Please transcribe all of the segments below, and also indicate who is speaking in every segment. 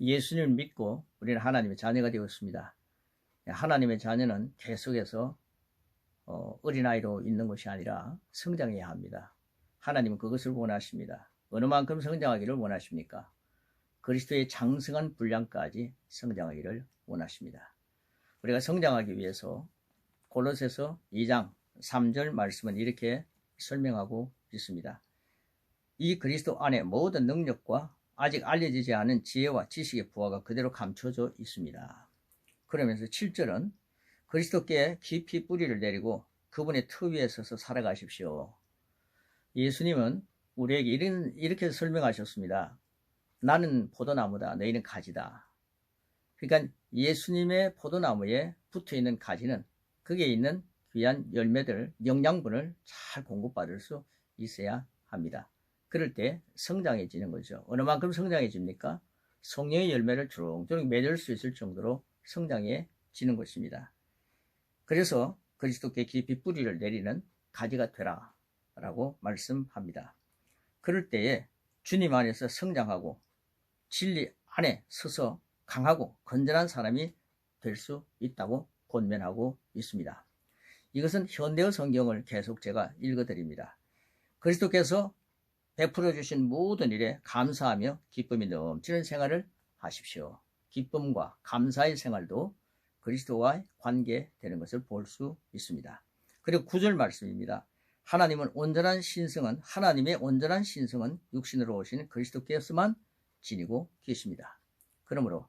Speaker 1: 예수님을 믿고 우리는 하나님의 자녀가 되었습니다. 하나님의 자녀는 계속해서 어, 어린아이로 있는 것이 아니라 성장해야 합니다. 하나님은 그것을 원하십니다. 어느 만큼 성장하기를 원하십니까? 그리스도의 장성한 분량까지 성장하기를 원하십니다. 우리가 성장하기 위해서 골로새서 2장 3절 말씀은 이렇게 설명하고 있습니다. 이 그리스도 안에 모든 능력과 아직 알려지지 않은 지혜와 지식의 부하가 그대로 감춰져 있습니다. 그러면서 7절은 그리스도께 깊이 뿌리를 내리고 그분의 터 위에 서서 살아가십시오. 예수님은 우리에게 이런, 이렇게 설명하셨습니다. 나는 포도나무다. 너희는 가지다. 그러니까 예수님의 포도나무에 붙어 있는 가지는 거기에 있는 귀한 열매들, 영양분을 잘 공급받을 수 있어야 합니다. 그럴 때 성장해지는 거죠. 어느 만큼 성장해집니까? 성령의 열매를 주렁주렁 맺을 수 있을 정도로 성장해지는 것입니다. 그래서 그리스도께 깊이 뿌리를 내리는 가지가 되라 라고 말씀합니다. 그럴 때에 주님 안에서 성장하고 진리 안에 서서 강하고 건전한 사람이 될 수 있다고 권면하고 있습니다. 이것은 현대어 성경을 계속 제가 읽어드립니다. 그리스도께서 베풀어 주신 모든 일에 감사하며 기쁨이 넘치는 생활을 하십시오. 기쁨과 감사의 생활도 그리스도와의 관계되는 것을 볼 수 있습니다. 그리고 구절 말씀입니다. 하나님은 온전한 신성은 하나님의 온전한 신성은 육신으로 오신 그리스도께서만 지니고 계십니다. 그러므로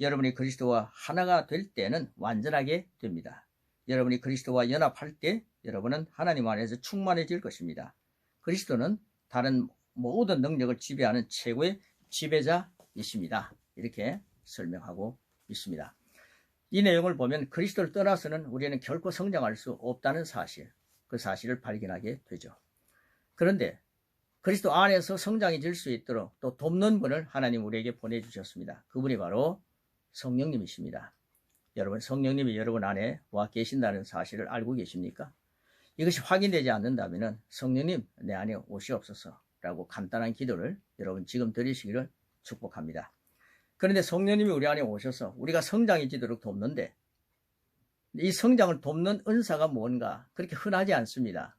Speaker 1: 여러분이 그리스도와 하나가 될 때는 완전하게 됩니다. 여러분이 그리스도와 연합할 때 여러분은 하나님 안에서 충만해질 것입니다. 그리스도는 다른 모든 능력을 지배하는 최고의 지배자이십니다. 이렇게 설명하고 있습니다. 이 내용을 보면 그리스도를 떠나서는 우리는 결코 성장할 수 없다는 사실, 그 사실을 발견하게 되죠. 그런데 그리스도 안에서 성장해질 수 있도록 또 돕는 분을 하나님 우리에게 보내주셨습니다. 그분이 바로 성령님이십니다. 여러분, 성령님이 여러분 안에 와 계신다는 사실을 알고 계십니까? 이것이 확인되지 않는다면 성령님 내 안에 오시옵소서 라고 간단한 기도를 여러분 지금 드리시기를 축복합니다. 그런데 성령님이 우리 안에 오셔서 우리가 성장해지도록 돕는데 이 성장을 돕는 은사가 뭔가 그렇게 흔하지 않습니다.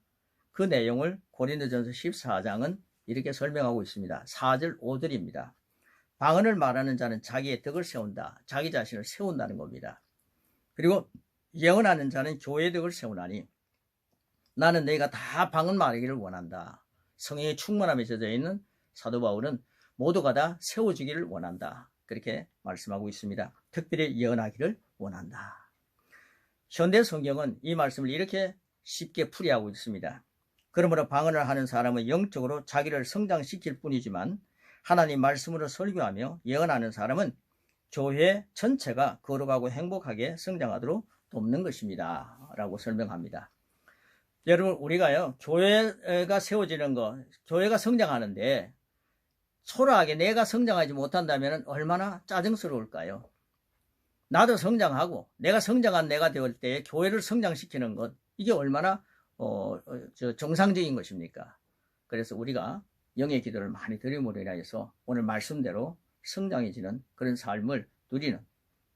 Speaker 1: 그 내용을 고린도전서 14장은 이렇게 설명하고 있습니다. 4절 5절입니다. 방언을 말하는 자는 자기의 덕을 세운다. 자기 자신을 세운다는 겁니다. 그리고 예언하는 자는 교회의 덕을 세우나니 나는 내가 다 방언 말하기를 원한다. 성령의 충만함에 젖어 있는 사도 바울은 모두가 다 세워지기를 원한다. 그렇게 말씀하고 있습니다. 특별히 예언하기를 원한다. 현대 성경은 이 말씀을 이렇게 쉽게 풀이하고 있습니다. 그러므로 방언을 하는 사람은 영적으로 자기를 성장시킬 뿐이지만 하나님 말씀으로 설교하며 예언하는 사람은 교회 전체가 거룩하고 행복하게 성장하도록 돕는 것입니다. 라고 설명합니다. 여러분, 우리가요, 교회가 세워지는 거, 교회가 성장하는데 초라하게 내가 성장하지 못한다면 얼마나 짜증스러울까요? 나도 성장하고 내가 성장한 내가 되올 때 교회를 성장시키는 것, 이게 얼마나 어, 어 정상적인 것입니까? 그래서 우리가 영의 기도를 많이 드림으로 인하여서 오늘 말씀대로 성장해지는 그런 삶을 누리는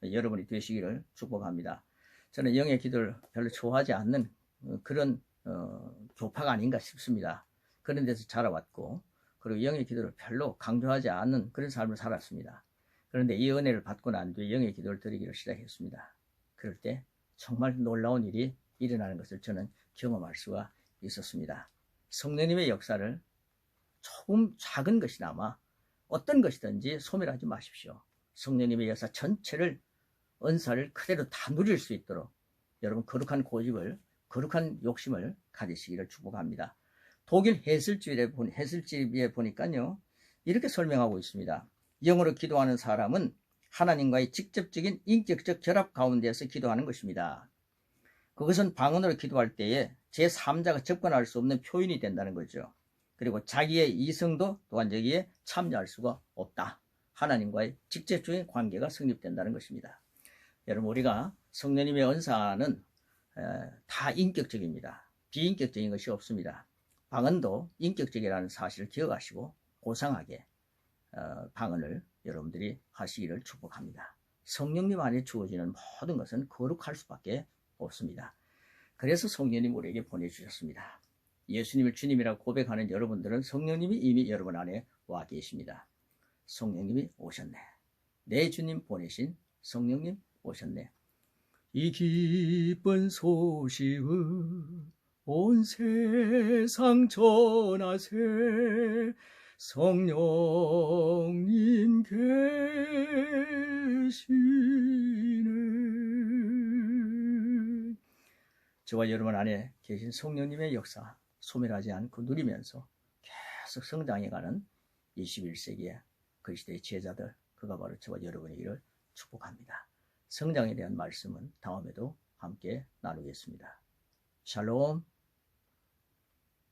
Speaker 1: 여러분이 되시기를 축복합니다. 저는 영의 기도를 별로 좋아하지 않는 어, 그런 어, 교파가 아닌가 싶습니다. 그런 데서 자라왔고 그리고 영의 기도를 별로 강조하지 않는 그런 삶을 살았습니다. 그런데 이 은혜를 받고 난 뒤에 영의 기도를 드리기를 시작했습니다. 그럴 때 정말 놀라운 일이 일어나는 것을 저는 경험할 수가 있었습니다. 성령님의 역사를 조금 작은 것이나마 어떤 것이든지 소멸하지 마십시오. 성령님의 역사 전체를 은사를 그대로 다 누릴 수 있도록 여러분 거룩한 고집을 거룩한 욕심을 가지시기를 축복합니다. 독일 해설집에, 보니, 해설집에 보니까요 이렇게 설명하고 있습니다. 영어로 기도하는 사람은 하나님과의 직접적인 인격적 결합 가운데서 기도하는 것입니다. 그것은 방언으로 기도할 때에 제3자가 접근할 수 없는 표현이 된다는 거죠. 그리고 자기의 이성도 또한 여기에 참여할 수가 없다. 하나님과의 직접적인 관계가 성립된다는 것입니다. 여러분 우리가 성령님의 은사는 다 인격적입니다. 비인격적인 것이 없습니다. 방언도 인격적이라는 사실을 기억하시고 고상하게 어, 방언을 여러분들이 하시기를 축복합니다. 성령님 안에 주어지는 모든 것은 거룩할 수밖에 없습니다. 그래서 성령님 우리에게 보내주셨습니다. 예수님을 주님이라고 고백하는 여러분들은 성령님이 이미 여러분 안에 와 계십니다. 성령님이 오셨네. 내 주님 보내신 성령님 오셨네. 이 기쁜 소식을 온 세상 전하세 성령님 계시네. 저와 여러분 안에 계신 성령님의 역사 소멸하지 않고 누리면서 계속 성장해가는 21세기의 그리스도의 제자들 그가 바로 저와 여러분이기를 축복합니다. 성장에 대한 말씀은 다음에도 함께 나누겠습니다. 샬롬